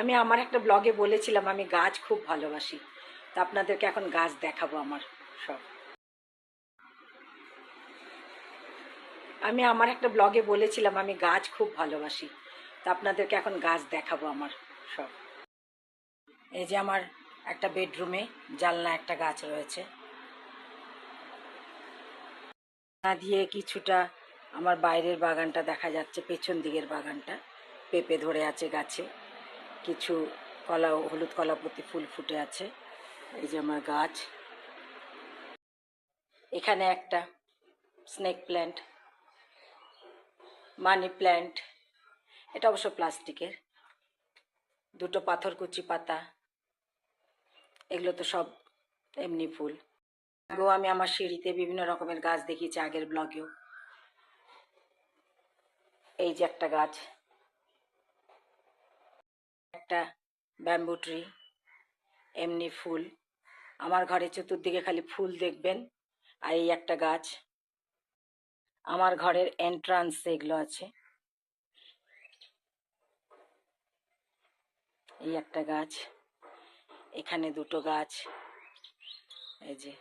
আমি আমার একটা ব্লগে বলেছিলাম, আমি গাছ খুব ভালোবাসি। তা আপনাদেরকে এখন গাছ দেখাবো আমার সব। আমি আমার একটা ব্লগে বলেছিলাম, আমি গাছ খুব ভালোবাসি। তা আপনাদেরকে এখন গাছ দেখাবো আমার সব। এই যে আমার একটা বেডরুমে জানলা একটা গাছ রয়েছে। না দিয়ে কিছুটা আমার বাইরের বাগানটা দেখা যাচ্ছে, পেছন দিকের বাগানটা। পেঁপে ধরে আছে গাছে। কিছু কলা, হলুদ কলাপতি ফুল ফুটে আছে। এই যে আমার গাছ। এখানে একটা স্নেক প্ল্যান্ট মানি প্ল্যান্ট এটা অবশ্য প্লাস্টিকের। দুটো পাথরকুচি পাতা। এগুলো তো সব এমনি ফুল। আগেও আমি আমার সিঁড়িতে বিভিন্ন রকমের গাছ দেখিয়েছি আগের ব্লগেও এই যে একটা গাছ। একটা ব্যাম্বু ট্রি এমনি ফুল। আমার ঘরে চতুর্দিকে খালি ফুল দেখবেন আর এই একটা গাছ। আমার ঘরের এন্ট্রান্স এগুলো আছে। এই একটা গাছ, এখানে দুটো গাছ, এই যে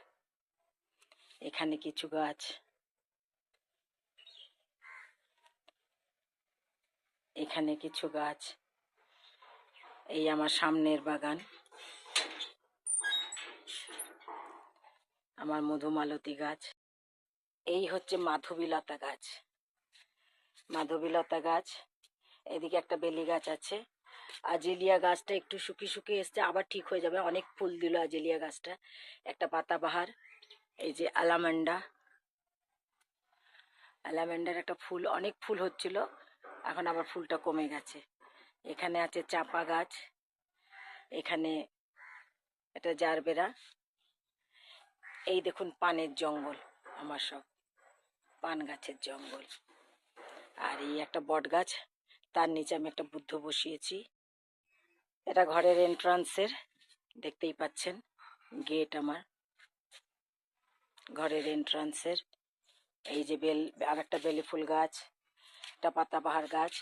এখানে কিছু গাছ। এখানে কিছু গাছ। এই আমার সামনের বাগান। আমার মধুমালতী গাছ। এই হচ্ছে মাধবীলতা গাছ। মাধবীলতা গাছ, এদিকে একটা বেলি গাছ আছে। আজেলিয়া গাছটা একটু শুকিয়ে শুকিয়ে এসছে, আবার ঠিক হয়ে যাবে। অনেক ফুল দিল আজেলিয়া গাছটা। একটা পাতাবাহার, এই যে আলামান্ডা অ্যালামেন্ডার একটা ফুল, অনেক ফুল হচ্ছিল, এখন আবার ফুলটা কমে গেছে। এখানে আছে চাপা গাছ, এখানে এটা জারবেরা, এই দেখুন পানের জঙ্গল, আমার সব পান গাছের জঙ্গল। আর এই একটা বট গাছ, তার নিচে আমি একটা বুদ্ধ বসিয়েছি। এটা ঘরের এন্ট্রান্সের, দেখতেই পাচ্ছেন, গেট আমার। ঘরের এন্ট্রান্সের, এই যে বেল আর একটা বেলি ফুল গাছ একটা পাতাবাহার গাছ।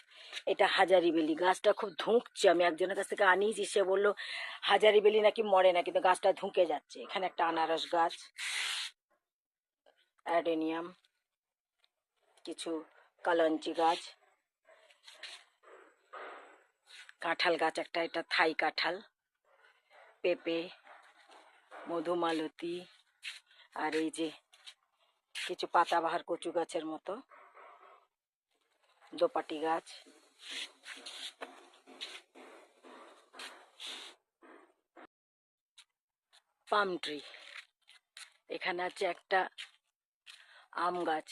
এটা হাজারি বেলি গাছটা খুব ধুঁকছে। আমি একজনের কাছ থেকে আনিয়েছি। সে বলল হাজারি বেলি নাকি মরে না, কিন্তু গাছটা ধুঁকে যাচ্ছে। এখানে একটা আনারস গাছ, অ্যাডেনিয়াম, কিছু কালঞ্চি গাছ, কাঁঠাল গাছ একটা, এটা থাই কাঁঠাল, পেঁপে, মধুমালতি, আর এই যে কিছু পাতাবাহার কচু গাছের মতো। দোপাটি গাছ। Palm tree. এখানে আছে একটা আম গাছ।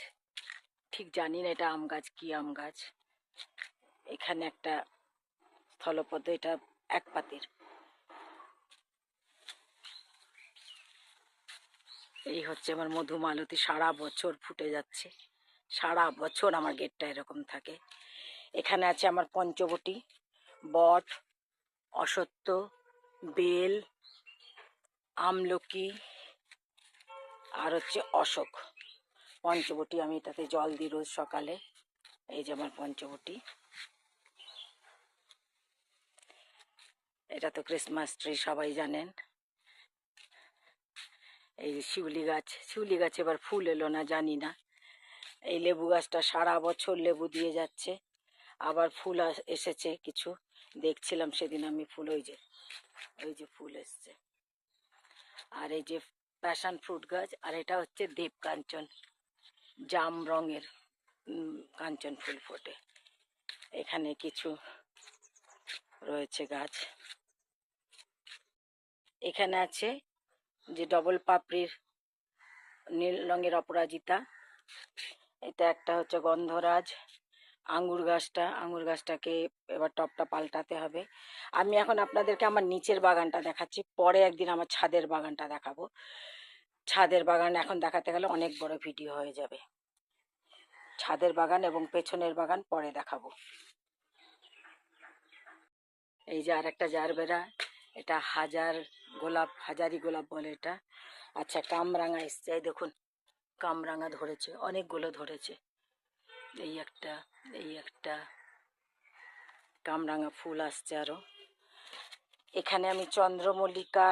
ঠিক জানি না এটা আম গাছ কি আম গাছ। এখানে একটা স্থলপদ্ম, এটা এক পাতির। এই হচ্ছে আমার মধুমালতি, সারা বছর ফুটে যাচ্ছে। সারা বছর আমার গেটটা এরকম থাকে। এখানে আছে আমার পঞ্চবটি, বট অসত্য বেল, আমলকি, আর হচ্ছে অশোক। পঞ্চবটি আমি তাতে জল দিই রোজ সকালে। এই যে আমার পঞ্চবটি। এটা তো ক্রিসমাস ট্রি, সবাই জানেন। এই শিউলি গাছ শিউলি গাছ এবার ফুল এলো না, জানি না। এই লেবু গাছটা সারা বছর লেবু দিয়ে যাচ্ছে। আবার ফুল এসেছে কিছু। দেখছিলাম সেদিন আমি ফুল, ওই যে ওই যে ফুল এসছে। আর এই যে প্যাশন ফ্রুট গাছ, আর এটা হচ্ছে দেব কাঞ্চন। জাম রঙের কাঞ্চন ফুল ফোটে। এখানে কিছু রয়েছে গাছ। এখানে আছে যে, ডবল পাপড়ির নীল রঙের অপরাজিতা। এটা একটা হচ্ছে গন্ধরাজ আঙ্গুর গাছটা। আঙ্গুর গাছটাকে এবার টপটা পাল্টাতে হবে। আমি এখন আপনাদেরকে আমার নিচের বাগানটা দেখাচ্ছি। পরে একদিন আমার ছাদের বাগানটা দেখাবো। ছাদের বাগান এখন দেখাতে গেলে অনেক বড় ভিডিও হয়ে যাবে। ছাদের বাগান এবং পেছনের বাগান পরে দেখাবো। এই যে আর একটা জারবেরা, এটা হাজার গোলাপ, হাজারি গোলাপ বলে এটা। আচ্ছা কামরাঙা এসছে। দেখুন কামরাঙা ধরেছে, অনেকগুলো ধরেছে। এই একটা এই একটা কামরাঙা ফুল আসছে আরও। এখানে আমি চন্দ্রমল্লিকা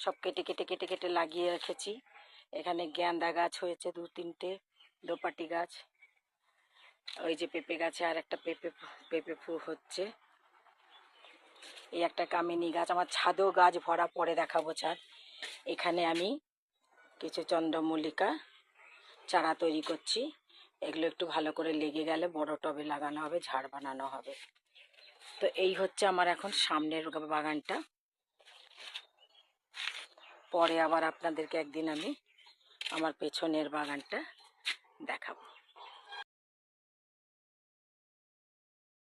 সব কেটে কেটে কেটে কেটে লাগিয়ে রেখেছি। এখানে গেঁদা গাছ হয়েছে দু তিনটে, দোপাটি গাছ। ওই যে পেঁপে গাছে আর একটা পেঁপে পেঁপে ফুল হচ্ছে। এই একটা কামিনী গাছ, আমার ছাদেও গাছ ভরা পরে দেখাবো, ছাদ। এখানে আমি কিছু চন্দ্রমল্লিকা চারা তৈরি করছি। এগুলো একটু ভালো করে লেগে গেলে বড় টবে লাগানো হবে, ঝাড় বানানো হবে। তো এই হচ্ছে আমার এখন সামনের বাগানটা। পরে আবার আপনাদেরকে একদিন আমি আমার পেছনের বাগানটা দেখাবো।